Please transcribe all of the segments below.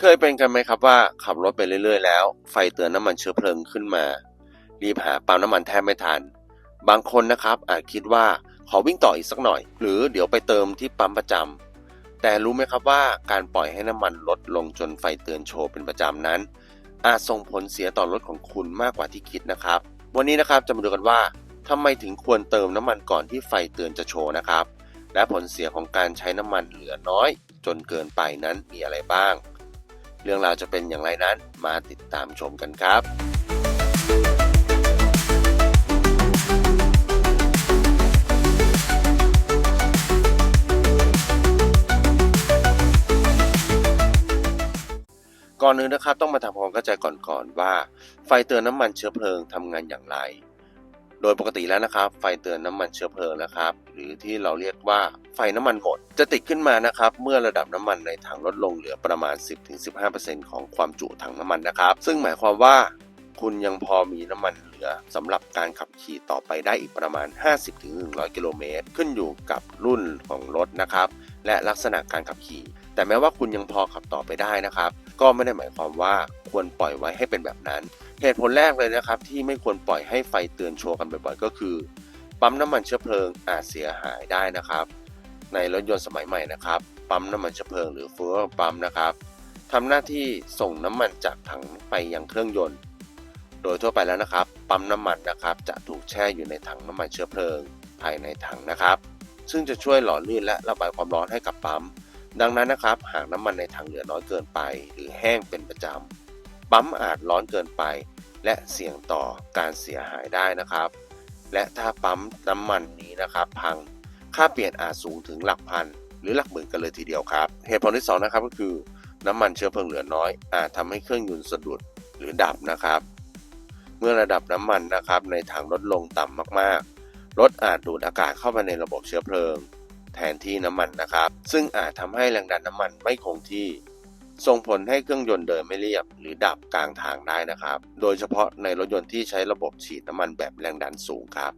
เคยเป็นกันไหมครับว่าขับรถไปเรื่อยๆ แล้ว ไฟเตือนน้ำมันเชื้อเพลิงขึ้นมา รีบหาปั๊มน้ำมันแทบไม่ทัน บางคนนะครับอาจคิดว่าขอวิ่งต่ออีกสักหน่อย หรือเดี๋ยวไปเติมที่ปั๊มประจำแต่รู้ไหมครับว่าการปล่อยให้น้ำมันลดลงจนไฟเตือนโชว์เป็นประจำนั้น อาจส่งผลเสียต่อรถของคุณมากกว่าที่คิดนะครับ วันนี้นะครับจะมาดูกันว่าทำไมถึงควรเติมน้ำมันก่อนที่ไฟเตือนจะโชว์นะครับ และผลเสียของการใช้น้ำมันเหลือน้อย จนเกินไปนั้นมีอะไรบ้าง เรื่องราวจะเป็นอย่างไรนั้นมาติดตามชมกันครับก่อนอื่นนะครับต้องมาทำความเข้าใจก่อนๆว่า ไฟเตือนน้ำมันเชื้อเพลิงทำงานอย่างไร โดยปกติแล้วนะครับ ไฟเตือนน้ำมันเชื้อเพลิงนะครับ หรือที่เราเรียกว่าไฟน้ำมันหมด จะติดขึ้นมานะครับ เมื่อระดับน้ำมันในถังลดลงเหลือประมาณ 10-15%ของความจุถังน้ำมันนะครับ ซึ่งหมายความว่า คุณยังพอมีน้ำมันเหลือสำหรับการขับขี่ต่อไปได้อีกประมาณ 50-100 กิโลเมตร ขึ้นอยู่กับรุ่นของรถนะครับ และลักษณะการขับขี่ แต่แม้ว่าคุณยังพอขับต่อไปได้นะครับ ก็ไม่ได้หมายความว่าควรปล่อยไว้ให้เป็นแบบนั้น เหตุผลแรกเลยนะครับ ที่ไม่ควรปล่อยให้ไฟเตือนโชว์กันบ่อยๆ ก็คือ ปั๊มน้ำมันเชื้อเพลิงอาจเสียหายได้นะครับ ในรถยนต์สมัยใหม่นะครับ ปั๊มน้ำมันเชื้อเพลิงหรือฟูลปั๊มนะครับทำหน้าที่ส่งน้ำมันจากถังไปยังเครื่องยนต์ โดยทั่วไปแล้วนะครับ ปั๊มน้ำมันนะครับ จะถูกแช่อยู่ในถังน้ำมันเชื้อเพลิง ภายในถังนะครับ ซึ่งจะช่วยหล่อลื่นและระบายความร้อนให้กับปั๊ม ดังนั้นนะครับ หากน้ำมันในถังเหลือน้อยเกินไป หรือแห้งเป็นประจำปั๊มอาจร้อนเกินไป และเสี่ยงต่อการเสียหายได้นะครับ และถ้าปั๊มน้ำมันนี้นะครับ พังค่าเปลี่ยนอาจสูงถึงหลักพันหรือหลักหมื่นกันเลยทีเดียวครับ เหตุผลที่สองนะครับก็คือน้ำมันเชื้อเพลิงเหลือน้อยอาจทำให้เครื่องยนต์สะดุดหรือดับนะครับ เมื่อระดับน้ำมันนะครับในถังลดลงต่ำมากๆ รถอาจดูดอากาศเข้ามาในระบบเชื้อเพลิง แทนที่น้ำมันนะครับ ซึ่งอาจทำให้แรงดันน้ำมันไม่คงที่ ส่งผลให้เครื่องยนต์เดินไม่เรียบ หรือดับกลางทางได้นะครับ โดยเฉพาะในรถยนต์ที่ใช้ระบบฉีดน้ำมันแบบแรงดันสูงครับ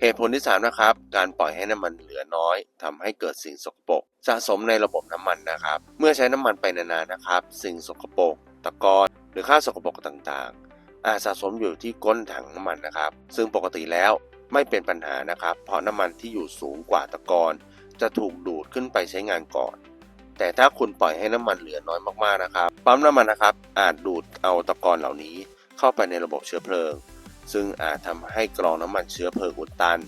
เหตุผลที่ 3 นะครับ การปล่อยให้น้ำมันเหลือน้อยทำให้เกิดสิ่งสกปรกสะสมในระบบน้ำมันนะครับ เมื่อใช้น้ำมันไปนานๆนะครับ สิ่งสกปรกตะกอนหรือค่าสกปรกต่างๆ อาจสะสมอยู่ที่ก้นถังน้ำมันนะครับ ซึ่งปกติแล้วไม่เป็นปัญหานะครับ เพราะน้ำมันที่อยู่สูงกว่าตะกอนจะถูกดูดขึ้นไปใช้งานก่อน แต่ถ้าคุณปล่อยให้น้ำมันเหลือน้อยมากๆนะครับปั๊มน้ำมันนะครับ อาจดูดเอาตะกอนเหล่านี้เข้าไปในระบบเชื้อเพลิง ซึ่งอาจทำให้กรองน้ำมันเชื้อเพลิงอุดตัน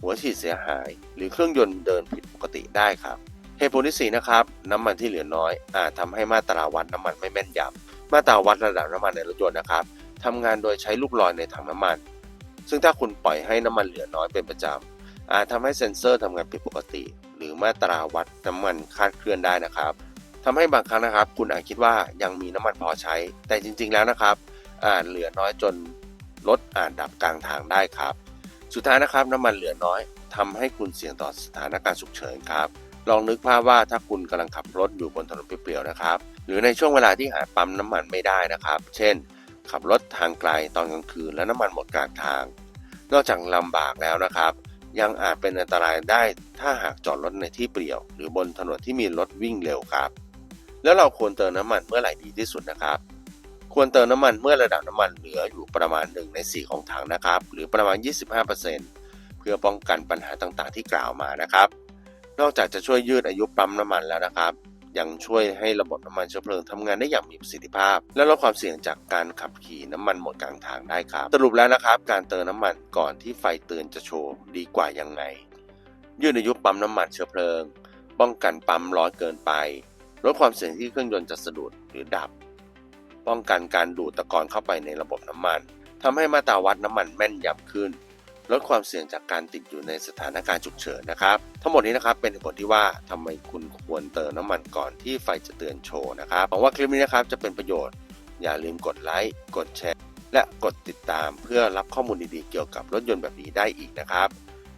หัวฉีดเสียหาย หรือเครื่องยนต์เดินผิดปกติได้ครับเหตุผลที่ 4 นะครับ น้ำมันที่เหลือน้อยอาจทำให้มาตราวัดน้ำมันไม่แม่นยำมาตราวัดระดับน้ำมันในรถยนต์นะครับ ทำงานโดยใช้ลูกลอยในถังน้ำมัน ซึ่งถ้าคุณปล่อยให้น้ำมันเหลือน้อยเป็นประจำ อาจทำให้เซ็นเซอร์ทำงานผิดปกติ หรือมาตราวัดน้ำมันคาดเคลื่อนได้นะครับทำให้บางครั้งนะครับ คุณอาจคิดว่ายังมีน้ำมันพอใช้ แต่จริง ๆ แล้วนะครับ อาจเหลือน้อยจนรถอาจดับกลางทางได้ครับ สุดท้ายนะครับน้ำมันเหลือน้อยทำให้คุณเสี่ยงต่อสถานการณ์ฉุกเฉินครับลองนึกภาพว่าถ้าคุณกำลังขับรถอยู่บนถนนเปลี่ยวๆนะครับ หรือในช่วงเวลาที่หาปั๊มน้ำมันไม่ได้นะครับ เช่น ขับรถทางไกลตอนกลางคืนและน้ำมันหมดกลางทาง นอกจากลำบากแล้วนะครับ ยังอาจเป็นอันตรายได้ถ้าหากจอดรถในที่เปลี่ยว หรือบนถนนที่มีรถวิ่งเร็วครับ แล้วเราควรเติมน้ำมันเมื่อไหร่ดีที่สุดนะครับ ควรเติมน้ำมันเมื่อระดับน้ำมันเหลืออยู่ประมาณ1ใน4 ของถังนะครับ หรือประมาณ 25%เพื่อป้องกันปัญหาต่างๆ ที่กล่าวมานะครับ นอกจากจะช่วยยืดอายุปั๊มน้ำมันแล้วนะครับ ยังช่วยให้ระบบน้ำมันเชื้อเพลิงทำงานได้อย่างมีประสิทธิภาพ และลดความเสี่ยงจากการขับขี่น้ำมันหมดกลางทางได้ครับ สรุปแล้วนะครับ การเติมน้ำมันก่อนที่ไฟเตือนจะโชว์ดีกว่ายังไง ยืดอายุปั๊มน้ำมันเชื้อเพลิง ป้องกันปั๊มร้อนเกินไปลดความเสี่ยงที่เครื่องยนต์จะสะดุดหรือดับ ป้องกันการดูดตะกอนเข้าไปในระบบน้ำมันทำให้มาตราวัดน้ำมันแม่นยำขึ้น ลดความเสี่ยงจากการติดอยู่ในสถานการณ์ฉุกเฉินนะครับ ทั้งหมดนี้นะครับเป็นเหตุผลที่ว่าทำไมคุณควรเติมน้ำมันก่อนที่ไฟจะเตือนโชว์นะครับหวังว่าคลิปนี้นะครับจะเป็นประโยชน์ อย่าลืมกดไลค์กดแชร์ และกดติดตามเพื่อรับข้อมูลดีๆเกี่ยวกับรถยนต์แบบนี้ได้อีกนะครับ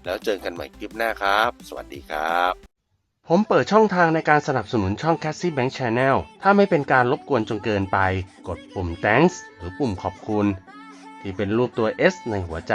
แล้วเจอกันใหม่คลิปหน้าครับ สวัสดีครับผมเปิดช่องทางในการสนับสนุนช่อง Cassie Bank Channel ถ้าไม่เป็นการรบกวนจนเกินไป กดปุ่ม thanks หรือปุ่มขอบคุณ ที่เป็นรูปตัว S ในหัวใจ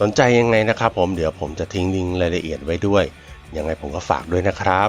สนใจยังไงนะครับผมเดี๋ยวผมจะทิ้งลิงก์รายละเอียดไว้ด้วยยังไงผมก็ฝากด้วยนะครับ